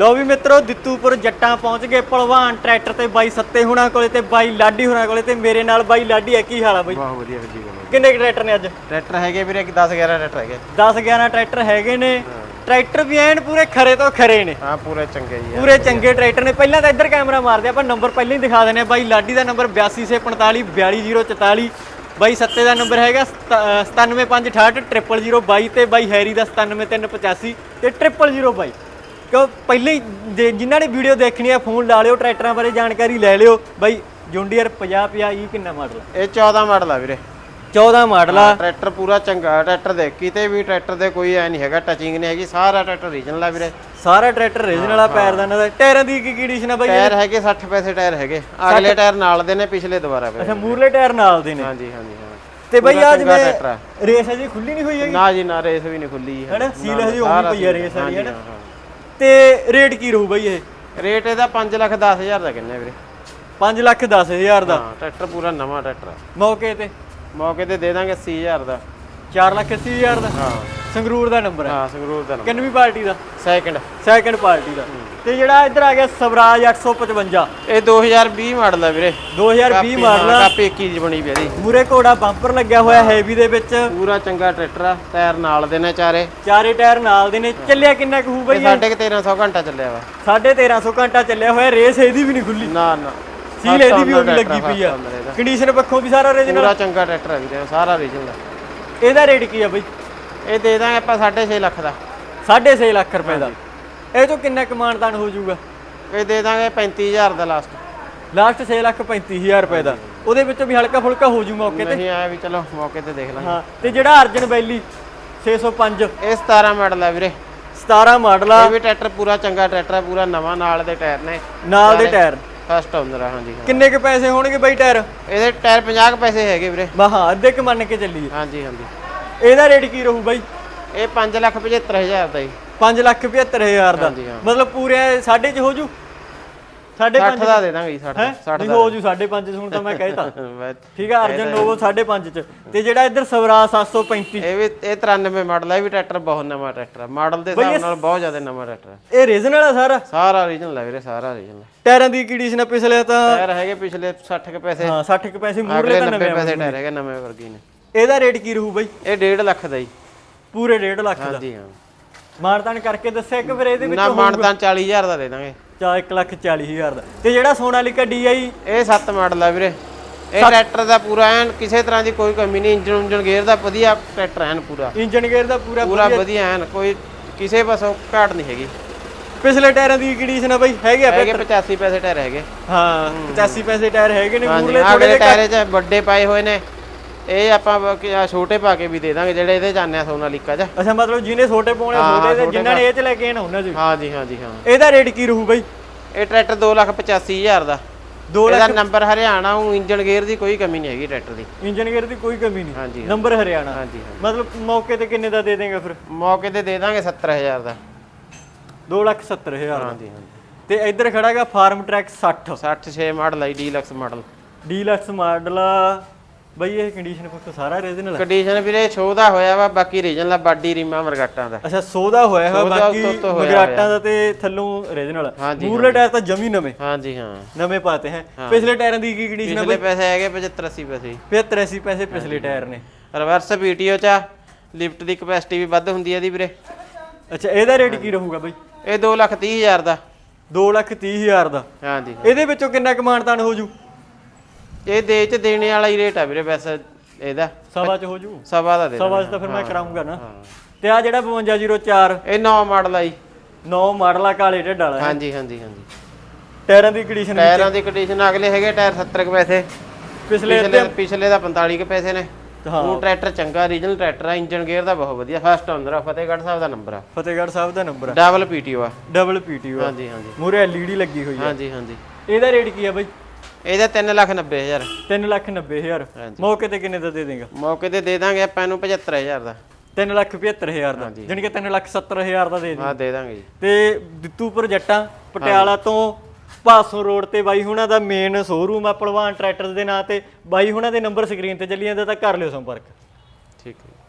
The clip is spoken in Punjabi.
ਲੋ ਵੀ ਮਿੱਤਰੋ ਦਿੱਤੂਪੁਰ ਜੱਟਾਂ ਪਹੁੰਚ ਗਏ ਭਲਵਾਨ ਟਰੈਕਟਰ ਤੇ ਬਾਈ ਸੱਤੇ ਹੁਣਾਂ ਕੋਲੇ ਤੇ ਬਾਈ ਲਾਡੀ ਹੁਣਾਂ ਕੋਲੇ ਤੇ ਮੇਰੇ ਨਾਲ ਬਾਈ ਲਾਡੀ ਹੈ ਕੀ ਹਾਲ ਆ ਬਾਈ? ਬਹੁਤ ਵਧੀਆ ਜੀ ਗੱਲ ਕਿੰਨੇ ਕੁ ਟਰੈਕਟਰ ਨੇ ਅੱਜ? ਟਰੈਕਟਰ ਹੈਗੇ ਵੀਰੇ ਕਿ 10 11 ਟਰੈਕਟਰ ਹੈਗੇ। 10 11 ਟਰੈਕਟਰ ਹੈਗੇ ਨੇ। ਟਰੈਕਟਰ ਵੀ ਐਨ ਪੂਰੇ ਖਰੇ ਤੋਂ ਖਰੇ ਨੇ। ਹਾਂ ਪੂਰੇ ਚੰਗੇ ਜੀ ਆ। ਪੂਰੇ ਚੰਗੇ ਟਰੈਕਟਰ ਨੇ। ਪਹਿਲਾਂ ਤਾਂ ਇੱਧਰ ਕੈਮਰਾ ਮਾਰਦੇ ਆਪਾਂ ਨੰਬਰ ਪਹਿਲਾਂ ਹੀ ਦਿਖਾ ਦਿੰਦੇ ਆ। ਬਾਈ ਲਾਡੀ ਦਾ ਨੰਬਰ 8245 42044 ਬਾਈ ਸੱਤੇ ਦਾ ਨੰਬਰ ਹੈਗਾ 9756800022 ਤੇ ਬਾਈ ਹੈਰੀ ਦਾ 97385 ਤੇ 0022 ਕਿਉਂ ਪਹਿਲਾਂ ਹੀ ਜੇ- ਜਿਨ੍ਹਾਂ ਨੇ ਵੀਡੀਓ ਦੇਖਣੀ ਆ ਫੋਨ ਲਾ ਲਿਓ ਟਰੈਕਟਰਾਂ ਬਾਰੇ ਜਾਣਕਾਰੀ ਲੈ ਲਿਓ। ਬਾਈ ਜੁੰਡੀਅਰ 50 50 ਇਹ ਕਿੰਨਾ ਮਾਡਲ ਇਹ 14 ਮਾਡਲ ਆ ਵੀਰੇ। 14 ਮਾਡਲ ਆ। ਟਰੈਕਟਰ ਪੂਰਾ ਚੰਗਾ ਟਰੈਕਟਰ ਦੇ ਕਿਤੇ ਵੀ ਟਰੈਕਟਰ ਦੇ ਕੋਈ ਐ ਨਹੀਂ ਹੈਗਾ ਟੱਚਿੰਗ ਨਹੀਂ ਹੈਗੀ ਸਾਰਾ ਟਰੈਕਟਰ ਰੀਜਨਲ ਆ ਵੀਰੇ। ਸਾਰਾ ਟਰੈਕਟਰ ਰੀਜਨਲ ਵਾਲਾ ਪੈਰਦਾਨਾ ਦਾ ਟਾਇਰਾਂ ਦੀ ਕੀ ਕੰਡੀਸ਼ਨ ਆ ਬਾਈ ਟਾਇਰ ਹੈਗੇ 60 ਪੈਸੇ ਟਾਇਰ ਹੈਗੇ। ਅਗਲੇ ਟਾਇਰ ਨਾਲ ਦੇ ਨੇ ਪਿਛਲੇ ਦੁਬਾਰਾ ਅੱਛਾ ਮੂਰਲੇ ਟਾਇਰ ਨਾਲ ਦੇ ਨੇ। ਹਾਂਜੀ ਹਾਂਜੀ ਹਾਂ। ਤੇ ਬਾਈ ਪੂਰਾ ਅੱਜ ਚੰਗਾ ਮੈਂ ਟਰੈਕਟਰ ਆ। ਰੇਸ ਅਜੇ ਖੁੱਲੀ ਨਹੀਂ ਹੋਈ ਹੈਗੀ? ਨਾ ਜੀ ਨਾ ਰੇਸ ਵੀ ਨਹੀਂ ਖੁੱਲੀ ਹੈ ਹੈਨਾ? ਸੀਲ ਹਜੇ ਹੋਣੀ ਪਈ ਆ ਰੇਸ ਵਾਲੀ ਹੈਨਾ? ਤੇ ਰੇਟ ਕੀ ਰਹੂ ਬਾਈ ਇਹ? ਰੇਟ ਇਹਦਾ 5 ਲੱਖ 10 ਹਜ਼ਾਰ ਦਾ ਕਿੰਨੇ ਵੀਰੇ। 5 ਲੱਖ 10 ਹਜ਼ਾਰ ਦਾ? ਹਾਂ ਟਰੈਕਟਰ ਪੂਰਾ ਨਵਾਂ ਟਰੈਕਟਰ ਮੌਕੇ ਤੇ? ਮੌਕੇ ਤੇ ਦੇ ਦਾਂਗੇ 80000 ਦਾ। 4 ਲੱਖ 80 ਹਜ਼ਾਰ ਦਾ? ਹਾਂ। ਸੰਗਰੂਰ ਦਾ ਨੰਬਰ ਹੈ। ਹਾਂ ਸੰਗਰੂਰ ਦਾ ਕਿੰਨਵੀਂ ਪਾਰਟੀ ਦਾ? ਸੈਕਿੰਡ ਸੈਕੰਡ ਪਾਰਟੀ ਦਾ। ਤੇ ਜਿਹੜਾ ਇੱਧਰ ਆ ਗਿਆ ਸਵਰਾਜ 855 ਇਹ 2020 ਮਾਡਲ ਆ ਵੀਰੇ। 2020 ਮਾਡਲ ਆ। ਕਾਪੀ 21 ਦੀ ਬਣੀ ਪਈ ਇਹਦੀ ਮੂਰੇ ਘੋੜਾ ਬੰਪਰ ਲੱਗਿਆ ਹੋਇਆ ਹੈਵੀ ਦੇ ਵਿੱਚ। ਪੂਰਾ ਚੰਗਾ ਟਰੈਕਟਰ ਆ ਟਾਇਰ ਨਾਲ ਦੇ ਨੇ ਚਾਰੇ। ਚਾਰੇ ਟਾਇਰ ਨਾਲ ਦੇ ਨੇ। ਚੱਲਿਆ ਕਿੰਨਾ ਕੁ ਹੋਊ ਬਾਈ? ਕੁ 1300 ਘੰਟਾ ਚੱਲਿਆ ਵਾ। 1350 ਘੰਟਾ ਚੱਲਿਆ ਹੋਇਆ। ਰੇਸ ਇਹਦੀ ਵੀ ਨਹੀਂ ਖੁੱਲੀ। ਨਾ ਨਾ। ਸੀਲ ਇਹਦੀ ਵੀ First ਲੱਗੀ ਪਈ ਆ। ਕੰਡੀਸ਼ਨ ਪੱਖੋਂ ਵੀ ਸਾਰਾ ਓਰੀਜਨਲ ਪੂਰਾ ਚੰਗਾ ਟਰੈਕਟਰ ਆ ਵੀਰੇ ਸਾਰਾ ਰੀਜਨਲ ਇਹਦਾ ਰੇਟ ਕੀ ਆ ਬਾਈ? ਇਹ ਦੇ ਦਾਂਗੇ ਆਪਾਂ 6.5 ਲੱਖ ਦਾ। 6.5 ਲੱਖ ਰੁਪਏ ਦਾ। ਇਹ ਤੋਂ ਕਿੰਨਾ ਕਮਾਨਦਾਨ ਹੋ ਜਾਊਗਾ? ਇਹ ਦੇ ਦਾਂਗੇ 35000 ਦਾ ਲਾਸਟ ਲਾਸਟ 6 ਲੱਖ 35000 ਰੁਪਏ ਦਾ। ਉਹਦੇ ਵਿੱਚੋਂ ਵੀ ਹਲਕਾ ਫੁਲਕਾ ਹੋ ਜੂ ਮੌਕੇ ਤੇ? ਨਹੀਂ ਆਇਆ ਵੀ ਚਲੋ ਮੌਕੇ ਤੇ ਦੇਖ ਲਾਂਗੇ। ਹਾਂ ਤੇ ਜਿਹੜਾ ਅਰਜਨ ਵੈਲੀ 605 ਇਹ 17 ਮਾਡਲ ਆ ਵੀਰੇ। 17 ਮਾਡਲ ਆ। ਇਹ ਵੀ ਟਰੈਕਟਰ ਪੂਰਾ ਚੰਗਾ ਟਰੈਕਟਰ ਆ ਪੂਰਾ ਨਵਾਂ ਨਾਲ ਦੇ ਟਾਇਰ ਨੇ। ਨਾਲ ਦੇ ਟਾਇਰ। ਫਸਟ ਓਨਰ ਆ ਹਾਂਜੀ ਕਿੰਨੇ ਕੁ ਪੈਸੇ ਹੋਣਗੇ ਬਾਈ ਟਾਇਰ? ਇਹਦੇ ਟਾਇਰ 50 ਕੁ ਪੈਸੇ ਹੈਗੇ ਵੀਰੇ। ਮੈਂ ਹਾਂ ਅੱਧੇ ਕੁ ਮੰਨ ਕੇ ਚੱਲੀਏ। ਹਾਂਜੀ ਹਾਂਜੀ। ਇਹਦਾ ਰੇਟ ਕੀ ਰਹੂ ਬਾਈ? ਇਹ 5 ਲੱਖ 75000 ਦਾ ਜੀ। 5 ਲੱਖ 75000 ਦਾ। ਹਾਂਜੀ, ਹਾਂ। ਮਤਲਬ ਪੂਰੇ ਸਾਢੇ ਚ ਹੋ ਜੂ ਸਾਢੇ 60 ਪੰਜ ਦਾ ਦੇ ਦਾਂਗੇ ਜੀ 60 ਹੈ? 60 ਨਹੀਂ ਦਾ ਹੋ ਜੂ ਸਾਢੇ ਪੰਜ ਹੁਣ ਤਾਂ ਮੈਂ ਕਹਿਤਾ। ਠੀਕ ਆ ਅਰਜਨ ਨੋਵੋ ਸਾਢੇ ਪੰਜ ਚ। ਤੇ ਜਿਹੜਾ ਇੱਧਰ ਸਵਰਾਜ 735 ਇਹ ਵੀ ਇਹ 93 ਮਾਡਲ ਹੈ ਇਹ ਵੀ ਟਰੈਕਟਰ ਬਹੁਤ ਨਵਾਂ ਟਰੈਕਟਰ ਹੈ ਮਾਡਲ ਦੇ ਹਿਸਾਬ ਨਾਲ ਬਹੁਤ ਜ਼ਿਆਦਾ ਨਵਾਂ ਟਰੈਕਟਰ ਹੈ ਇਹ ਰੀਜਨਲ ਆ ਸਾਰਾ? ਸਾਰਾ ਓਰੀਜਨਲ ਹੈ ਵੀਰੇ ਸਾਰਾ ਓਰੀਜਨਲ ਟਾਇਰਾਂ ਦੀ ਕੰਡੀਸ਼ਨ ਪਿਛਲੇ ਤਾਂ ਟਾਇਰ ਹੈਗੇ ਪਿਛਲੇ 60 ਕੁ ਪੈਸੇ। ਹਾਂ 60 ਕੁ ਪੈਸੇ ਮੂਰਲੇ ਅਗਲੇ ਤਾਂ 90 ਨਵੇਂ ਪੈਸੇ ਟਾਇਰ ਹੈਗੇ ਨਵੇਂ ਵਰਗੀ ਨੇ। ਇਹਦਾ ਰੇਟ ਕੀ ਰਹੂ ਬਾਈ? ਇਹ 1.5 ਲੱਖ ਦਾ ਜੀ। ਪੂਰੇ 1.5 ਲੱਖ ਦਾ। ਹਾਂਜੀ ਹਾਂ। ਮਾਨਤਾਨ ਕਰਕੇ ਦੱਸਿਆ ਕਿ ਫਿਰ ਇਹਦੇ ਵਿੱਚ ਨਾ ਮਾਨਤਾਨ 40000 ਦਾ ਦੇ ਦਾਂਗੇ। ਚਾ 1 ਲੱਖ 40 ਹਜ਼ਾਰ ਦਾ। ਤੇ ਜਿਹੜਾ ਸੋਨਾਲੀਕਾ DI ਇਹ 7 ਮਾਡਲ ਆ ਵੀਰੇ। ਇਹ ਟਰੈਕਟਰ ਦਾ ਪੂਰਾ ਐਨ ਕਿਸੇ ਤਰ੍ਹਾਂ ਦੀ ਕੋਈ ਕਮੀ ਨਹੀਂ ਇੰਜਨ ਉਂਜਨ ਗੇਅਰ ਦਾ ਵਧੀਆ ਟਰੈਕਟਰ ਐਨ ਪੂਰਾ। ਇੰਜਨ ਗੇਅਰ ਦਾ ਪੂਰਾ ਪੂਰਾ ਵਧੀਆ। ਐਨ ਕੋਈ ਕਿਸੇ ਪਾਸੋਂ ਘਾਟ ਨਹੀਂ ਹੈਗੀ। ਪਿਛਲੇ ਟਾਇਰਾਂ ਦੀ ਕੰਡੀਸ਼ਨ ਆ ਬਾਈ? ਹੈਗੇ ਆ ਹੈਗੇ 85 ਪੈਸੇ ਟਾਇਰ ਹੈਗੇ। ਹਾਂ 85 ਪੈਸੇ ਟਾਇਰ ਹੈਗੇ ਨੇ ਮੂਰਲੇ ਥੋੜੇ ਜਿਹੜੇ ਟਾਇਰ 'ਚ ਵੱਡੇ ਪਾਏ ਹੋਏ ਨੇ ਇਹ ਆਪਾਂ ਬ- ਕਿ ਆਹ ਛੋਟੇ ਪਾ ਕੇ ਵੀ ਦੇ ਦਾਂਗੇ ਜਿਹੜੇ ਇਹਦੇ ਜਾਂਦੇ ਆ ਸੋਨਾਲੀਕਾ 'ਚ। ਅੱਛਾ ਮਤਲਬ ਜਿਹਨੇ ਛੋਟੇ ਪਾਉਣੇ ਹਾਂ, ਛੋਟੇ ਤੇ ਛੋਟੇ ਜਿਨ੍ਹਾਂ ਨੇ ਇਹ ਚ ਲੈ ਕੇ ਆਣਾ ਉਹਨਾਂ ਚ ਵੀ। ਹਾਂਜੀ ਹਾਂਜੀ ਹਾਂ। ਇਹਦਾ ਰੇਟ ਕੀ ਰਹੂ ਬਾਈ ਇਹ ਟਰੈਕਟਰ 285000 ਦਾ। 2 ਇਹਦਾ ਨੰਬਰ ਹਰਿਆਣਾ ਉਹ ਇੰਜਨ ਗੇਅਰ ਦੀ ਕੋਈ ਕਮੀ ਨਹੀਂ ਹੈਗੀ ਟਰੈਕਟਰ ਦੀ। ਇੰਜਨ ਗੇਅਰ ਦੀ ਕੋਈ ਕਮੀ ਨਹੀਂ। ਹਾਂਜੀ ਨੰਬਰ ਹਰਿਆਣਾ। ਹਾਂਜੀ ਹਾਂ। ਮਤਲਬ ਮੌਕੇ ਤੇ ਕਿੰਨੇ ਦਾ ਦੇ ਦੇਂਗੇ ਫਿਰ? ਮੌਕੇ ਤੇ ਦੇ ਦਾਂਗੇ 70000 ਦਾ। 2 ਲੱਖ 70 ਹਜ਼ਾਰ ਦਾ। ਹਾਂਜੀ ਹਾਂਜੀ। ਤੇ ਇੱਧਰ ਖੜਾਗਾ ਫਾਰਮ ਟਰੈਕ 60 66 ਮਾਡਲ ਹੈ ਡੀਲਕਸ ਮਾਡਲ। ਡੀਲਕਸ ਮਾਡਲ ਬਈ ਇਹ ਕੰਡੀਸ਼ਨ ਪੱਕ ਸਾਰਾ ਰੀਜਨਲ ਹੈ ਕੰਡੀਸ਼ਨ ਵੀਰੇ ਸ਼ੋਅ ਦਾ ਹੋਇਆ ਵਾ ਬਾਕੀ ਰੀਜਨਲ ਬਾਡੀ ਰੀਮਾ ਮਰਗਾਟਾਂ ਦਾ। ਅੱਛਾ ਸੋਦਾ ਹੋਇਆ ਹੋਇਆ ਸੌਦਾ ਬਾਕੀ ਉੱਤੋਂ ਉੱਤੋਂ ਹੋਇਆ ਮਗਰਾਟਾਂ ਦਾ ਤੇ ਥੱਲੋਂ ਰੀਜਨਲ ਹਾਂਜੀ, ਮੂਰਲੇ ਟਾਇਰ ਤਾਂ ਜਮੀ ਨਵੇਂ। ਹਾਂਜੀ ਹਾਂ। ਨਵੇਂ ਪਾਤੇ ਹੈ। ਪਿਛਲੇ ਟਾਇਰਾਂ ਦੀ ਕੀ ਕੰਡੀਸ਼ਨ ਹੈ ਪਿਛਲੇ ਪੈਸੇ ਹੈਗੇ 75 80 ਪੈਸੇ। 75 80 ਪੈਸੇ ਪਿਛਲੇ ਟਾਇਰ ਨੇ। ਰਿਵਰਸ ਪੀਟੀਓ ਚ ਲਿਫਟ ਦੀ ਕਪੈਸਿਟੀ ਵੀ ਵੱਧ ਹੁੰਦੀ ਹੈ ਇਹਦੀ ਵੀਰੇ। ਅੱਛਾ ਇਹਦਾ ਰੇਟ ਕੀ ਰਹੂਗਾ ਬਈ? ਇਹ 2 ਲੱਖ 30 ਹਜ਼ਾਰ ਦਾ। 2 ਲੱਖ 30 ਹਜ਼ਾਰ ਦਾ। ਹਾਂਜੀ ਇਹਦੇ ਵਿੱਚੋਂ ਕਿੰਨਾ ਕਮਾਨਤਾਨ ਹੋ ਜੂ ਇਹ ਦੇ ਚ ਦੇਣੇ ਵਾਲਾ ਹੀ ਰੇਟ ਆ ਵੀਰੇ ਵੈਸੇ ਇਹਦਾ। ਸਵਾ ਚ ਹੋ ਜੂ ਸਵਾ ਦਾ ਦੇ ਸਵਾ ਚ ਤਾਂ ਫਿਰ ਮੈਂ ਕਰਾਉਂਗਾ ਨਾ। ਤੇ ਆ ਜਿਹੜਾ 5204 ਇਹ 9 ਮਾਡਲ ਆ ਜੀ। 9 ਮਾਡਲ ਆ ਕਾਲੇ ਢੱਡ ਵਾਲਾ। ਹਾਂਜੀ ਹਾਂਜੀ ਹਾਂਜੀ। ਟਾਇਰਾਂ ਦੀ ਕੰਡੀਸ਼ਨ ਟਾਇਰਾਂ ਦੀ ਕੰਡੀਸ਼ਨ ਅਗਲੇ ਹੈਗੇ ਟਾਇਰ 70 ਕੁ ਪੈਸੇ। ਪਿਛਲੇ ਪਿਛਲੇ ਪਿਛਲੇ ਦਾ 45 ਕੁ ਪੈਸੇ ਨੇ। ਹਾਂ। ਉਹ ਟਰੈਕਟਰ ਚੰਗਾ ਰੀਜਨਲ ਟਰੈਕਟਰ ਆ ਇੰਜਨ ਗੇਅਰ ਦਾ ਬਹੁਤ ਵਧੀਆ। ਫਸਟ ਓਨਰ ਆ ਫਤਿਹਗੜ੍ਹ ਸਾਹਿਬ ਦਾ ਨੰਬਰ ਆ। ਫਤਿਹਗੜ੍ਹ ਸਾਹਿਬ ਦਾ ਨੰਬਰ ਆ। ਡਬਲ ਪੀਟੀਓ ਆ। ਡਬਲ ਪੀਟੀਓ ਹਾਂਜੀ ਹਾਂਜੀ। ਮੂਰੇ ਐਲਈਡੀ ਲੱਗੀ ਹੋਈ ਆ। ਹਾਂਜੀ ਹਾਂਜੀ। ਇਹਦਾ ਰੇਟ ਕੀ ਆ ਬਈ? ਇਹਦਾ 3 ਲੱਖ 90 ਹਜ਼ਾਰ। 3 ਲੱਖ 90 ਹਜ਼ਾਰ। ਹਾਂਜੀ। ਮੌਕੇ ਤੇ ਕਿੰਨੇ ਦਾ ਦੇ ਦੇਗਾ? ਮੌਕੇ ਤੇ ਦੇ ਦਾਂਗੇ ਆਪਾਂ ਇਹਨੂੰ 75000 ਦਾ। 3 ਲੱਖ 75 ਹਜ਼ਾਰ ਦਾ। ਜਾਣੀ ਕਿ 3 ਲੱਖ 70 ਹਜ਼ਾਰ ਦਾ ਦੇ ਦੇ ਹਾਂ ਦੇ ਦਾਂਗੇ ਜੀ। ਤੇ ਦਿੱਤੂਪੁਰ ਜੱਟਾਂ ਪਟਿਆਲਾ ਤੋਂ ਪਾਸੋਂ ਰੋਡ ਤੇ ਬਾਈ ਹੁਣਾਂ ਦਾ ਮੇਨ ਸ਼ੋਰੂਮ ਆ ਭਲਵਾਨ ਟਰੈਕਟਰਸ ਦੇ ਨਾਂ ਤੇ। ਬਾਈ ਹੁਣਾਂ ਦੇ ਨੰਬਰ ਸਕਰੀਨ ਤੇ ਚੱਲੀ ਜਾਂਦਾ ਤਾਂ ਕਰ ਲਿਓ ਸੰਪਰਕ। ਠੀਕ ਹੈ